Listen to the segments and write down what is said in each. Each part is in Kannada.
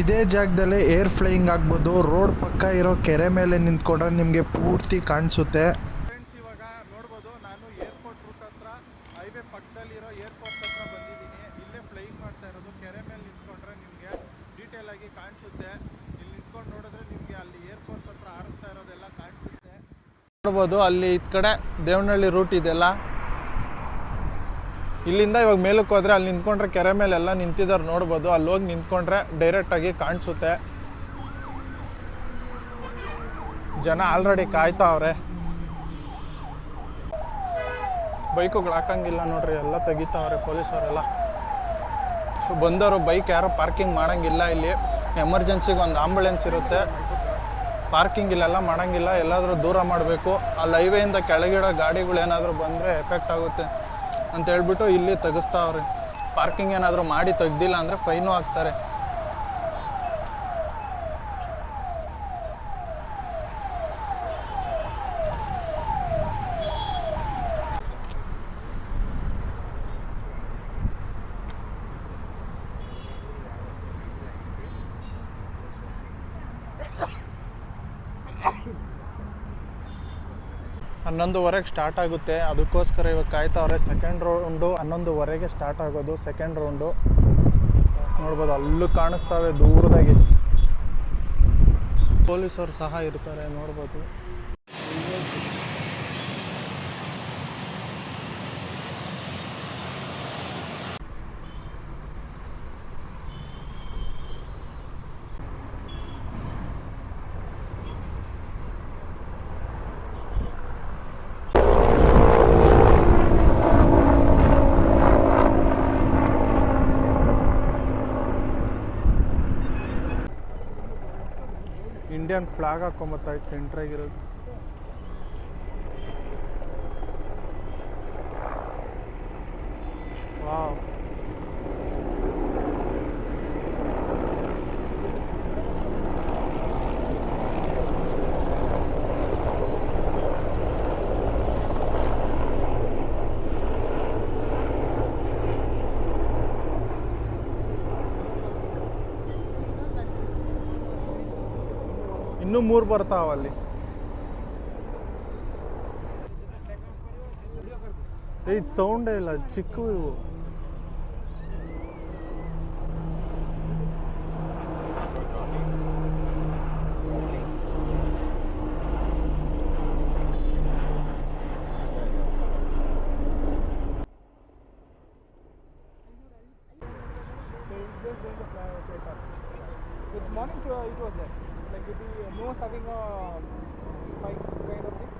ಇದೇ ಜಾಗದಲ್ಲಿ ಏರ್ ಫ್ಲೈಯಿಂಗ್ ಆಗ್ಬೋದು. ರೋಡ್ ಪಕ್ಕ ಇರೋ ಕೆರೆ ಮೇಲೆ ನಿಂತ್ಕೊಂಡ್ರೆ ನಿಮಗೆ ಪೂರ್ತಿ ಕಾಣಿಸುತ್ತೆ. ಫ್ರೆಂಡ್ಸ್ ಇವಾಗ ನೋಡ್ಬೋದು ನಾನು ಏರ್ಪೋರ್ಟ್ ರೂಟ್ ಹತ್ರ ಹೈವೇ ಪಕ್ಕದಲ್ಲಿರೋ ಏರ್ಪೋರ್ಟ್ ಹತ್ರ ಬಂದಿದ್ದೀನಿ. ಇಲ್ಲೇ ಫ್ಲೈಯಿಂಗ್ ಮಾಡ್ತಾ ಇರೋದು. ಕೆರೆ ಮೇಲೆ ನಿಂತ್ಕೊಂಡ್ರೆ ನಿಮಗೆ ಡೀಟೇಲ್ ಆಗಿ ಕಾಣಿಸುತ್ತೆ. ಇಲ್ಲಿ ನಿಂತ್ಕೊಂಡು ನೋಡಿದ್ರೆ ನಿಮಗೆ ಅಲ್ಲಿ ಏರ್ಪೋರ್ಟ್ಸ್ ಹತ್ರ ಹಾರಿಸ್ತಾ ಇರೋದೆಲ್ಲ ಕಾಣಿಸುತ್ತೆ. ನೋಡ್ಬೋದು ಅಲ್ಲಿ ಇದ್ ಕಡೆ ದೇವನಹಳ್ಳಿ ರೂಟ್ ಇದೆಲ್ಲ ಇಲ್ಲಿಂದ ಇವಾಗ ಮೇಲಕ್ಕೆ ಹೋದ್ರೆ ಅಲ್ಲಿ ನಿಂತ್ಕೊಂಡ್ರೆ ಕೆರೆ ಮೇಲೆ ಎಲ್ಲ ನಿಂತಿದ್ದಾರೆ ನೋಡ್ಬೋದು. ಅಲ್ಲಿ ಹೋಗಿ ನಿಂತ್ಕೊಂಡ್ರೆ ಡೈರೆಕ್ಟಾಗಿ ಕಾಣಿಸುತ್ತೆ. ಜನ ಆಲ್ರೆಡಿ ಕಾಯ್ತಾ ಅವ್ರೆ. ಬೈಕುಗಳು ಹಾಕಂಗಿಲ್ಲ ನೋಡ್ರಿ, ಎಲ್ಲ ತೆಗಿತಾವ್ರೆ ಪೊಲೀಸವರೆಲ್ಲ. ಸೊ ಬಂದವರು ಬೈಕ್ ಯಾರು ಪಾರ್ಕಿಂಗ್ ಮಾಡಂಗಿಲ್ಲ ಇಲ್ಲಿ. ಎಮರ್ಜೆನ್ಸಿಗೆ ಒಂದು ಆಂಬುಲೆನ್ಸ್ ಇರುತ್ತೆ. ಪಾರ್ಕಿಂಗ್ ಇಲ್ಲೆಲ್ಲ ಮಾಡಂಗಿಲ್ಲ, ಎಲ್ಲಾದರೂ ದೂರ ಮಾಡಬೇಕು. ಅಲ್ಲಿ ಹೈವೇಯಿಂದ ಕೆಳಗಿಡೋ ಗಾಡಿಗಳು ಏನಾದರೂ ಬಂದರೆ ಎಫೆಕ್ಟ್ ಆಗುತ್ತೆ. ಅಂತ ಹೇಳ್ಬಿಟ್ಟು ಇಲ್ಲಿ ತೆಗಿಸ್ತಾವ್ರೆ. ಪಾರ್ಕಿಂಗ್ ಏನಾದರೂ ಮಾಡಿ ತೆಗ್ದಿಲ್ಲ ಅಂದರೆ ಫೈನು ಹಾಕ್ತಾರೆ ಹನ್ನೊಂದುವರೆಗೆ ಸ್ಟಾರ್ಟ್ ಆಗುತ್ತೆ. ಅದಕ್ಕೋಸ್ಕರ ಇವಾಗ ಕಾಯ್ತಾವ್ರೆ ಸೆಕೆಂಡ್ ರೌಂಡು ಹನ್ನೊಂದುವರೆಗೆ ಸ್ಟಾರ್ಟ್ ಆಗೋದು ಸೆಕೆಂಡ್ ರೌಂಡು ನೋಡ್ಬೋದು, ಅಲ್ಲೂ ಕಾಣಿಸ್ತಾವೆ ದೂರದಾಗಿ. ಪೊಲೀಸರು ಸಹ ಇರ್ತಾರೆ, ನೋಡ್ಬೋದು. ಇಂಡಿಯನ್ ಫ್ಲಾಗ್ ಹಾಕೊಂಬತ್ತಾಯ್ತು ಸೆಂಟ್ರಾಗಿರೋದು ವಾವ್ ಇನ್ನೂ ಮೂರು ಬರ್ತಾವ ಅಲ್ಲಿ ಇದು ಸೌಂಡೇ ಇಲ್ಲ ಚಿಕ್ಕ ಇವು With morning to, uh, it was there. With the nose having a spike kind of thing.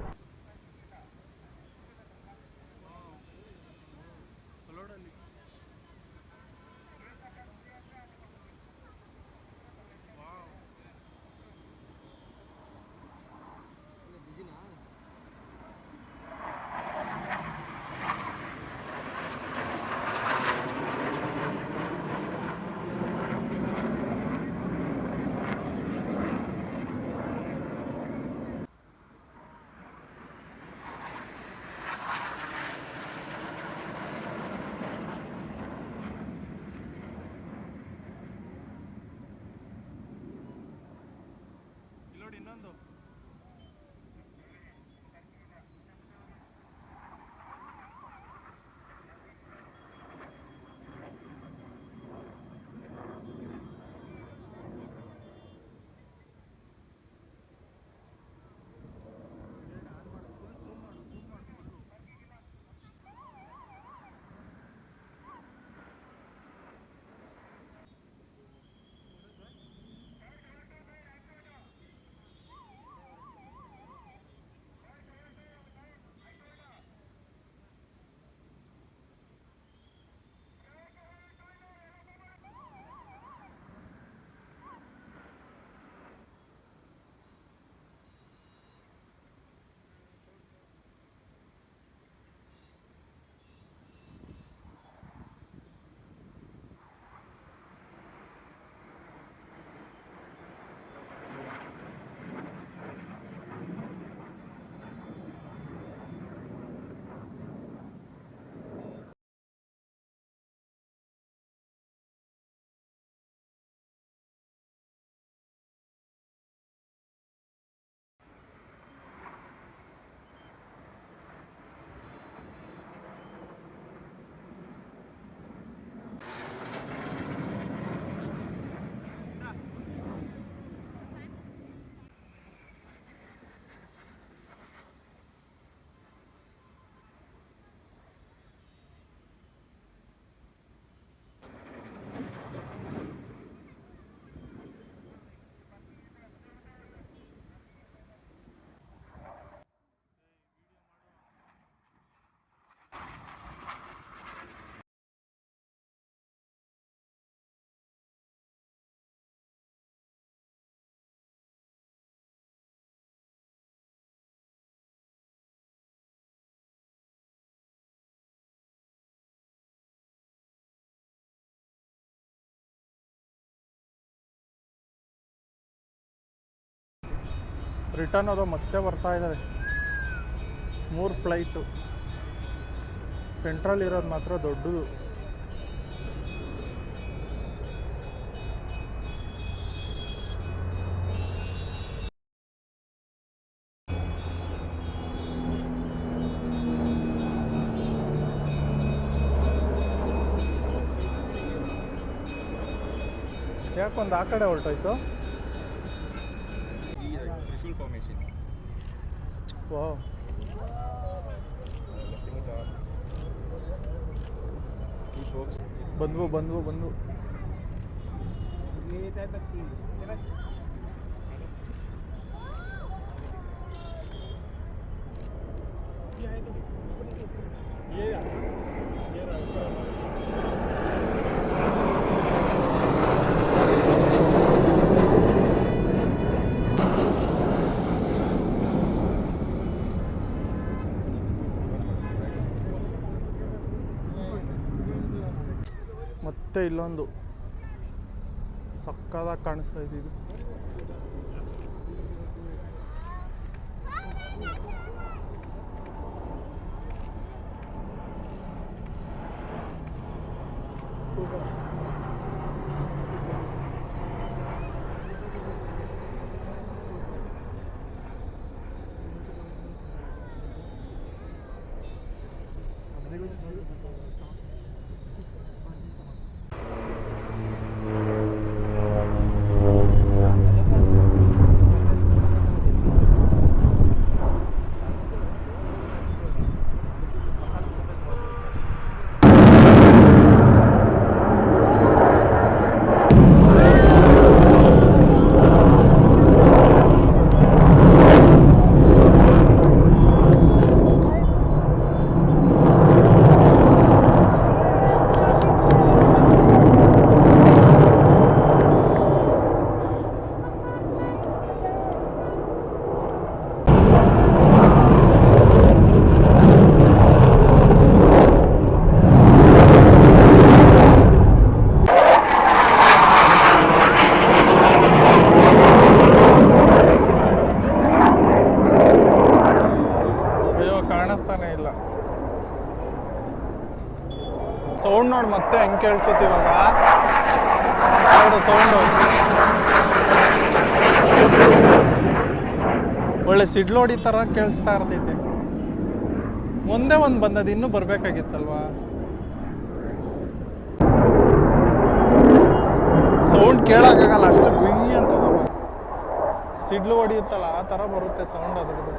Return ಅದು ಮತ್ತೆ ಬರ್ತಾ ಇದ್ದಾರೆ ಮೂರು ಫ್ಲೈಟು ಸೆಂಟ್ರಲ್ ಇರೋದು ಮಾತ್ರ ದೊಡ್ಡದು. ಯಾಕೊಂದು ಆ ಕಡೆ ಹೊರಟೋಯ್ತು? Wow. बंद वो बंद वो बंद वो ये तो ಮತ್ತೆ ಇಲ್ಲೊಂದು ಸಕ್ಕದಾಗ ಕಾಣಿಸ್ತಾ ಇದ್ದೀವಿ Thank ಅಯ್ಯೋ ಮತ್ತೆ ಹೆಂಗ್ ಕೇಳಿಸುತ್ತೆ ಇವಾಗ ಎರಡು ಸೌಂಡು ಒಳ್ಳೆ ಸಿಡ್ಲೋಡಿ ತರ ಕೇಳಿಸ್ತಾ ಇರ್ತೈತೆ. ಒಂದೇ ಒಂದು ಬಂದದ್ದು ಇನ್ನೂ ಬರಬೇಕಾಗಿತ್ತಲ್ವಾ? ಸೌಂಡ್ ಕೇಳೋಕ್ಕಾಗಲ್ಲ ಅಷ್ಟು ಗುಯ್ ಅಂತದವ. ಸಿಡ್ಲು ಹೊಡಿಯುತ್ತಲ್ಲ, ಆ ಥರ ಬರುತ್ತೆ ಸೌಂಡ್ ಅದ್ರದ್ದು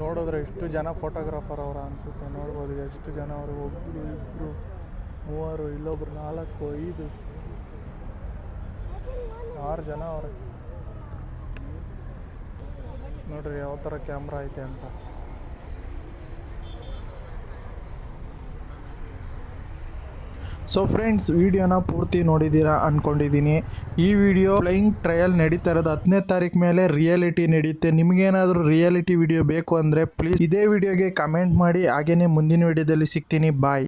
ನೋಡಿದ್ರೆ ಎಷ್ಟು ಜನ ಫೋಟೋಗ್ರಾಫರ್ ಅವರ ಅನಿಸುತ್ತೆ. ನೋಡ್ಬೋದು ಎಷ್ಟು ಜನ ಅವರು ಒಬ್ಬರು ಇಬ್ಬರು ಮೂವರು, ಇಲ್ಲೊಬ್ರು ನಾಲ್ಕು, ಐದು, ಆರು ಜನ ಅವರು. ನೋಡ್ರಿ ಯಾವ ಥರ ಕ್ಯಾಮ್ರಾ ಐತೆ ಅಂತ. ಸೊ ಫ್ರೆಂಡ್ಸ್ ವಿಡಿಯೋನ ಪೂರ್ತಿ ನೋಡಿದ್ದೀರಾ ಅಂದ್ಕೊಂಡಿದ್ದೀನಿ ಈ ವಿಡಿಯೋ ಫ್ಲೈಯಿಂಗ್ ಟ್ರಯಲ್ ನಡೀತಾ ಇರೋದು ಹತ್ತನೇ ತಾರೀಕು ಮೇಲೆ ರಿಯಾಲಿಟಿ ನಡೆಯುತ್ತೆ ನಿಮಗೇನಾದರೂ ರಿಯಾಲಿಟಿ ವಿಡಿಯೋ ಬೇಕು ಅಂದರೆ ಪ್ಲೀಸ್ ಇದೇ ವಿಡಿಯೋಗೆ ಕಮೆಂಟ್ ಮಾಡಿ ಹಾಗೆಯೇ ಮುಂದಿನ ವಿಡಿಯೋದಲ್ಲಿ ಸಿಗ್ತೀನಿ. ಬಾಯ್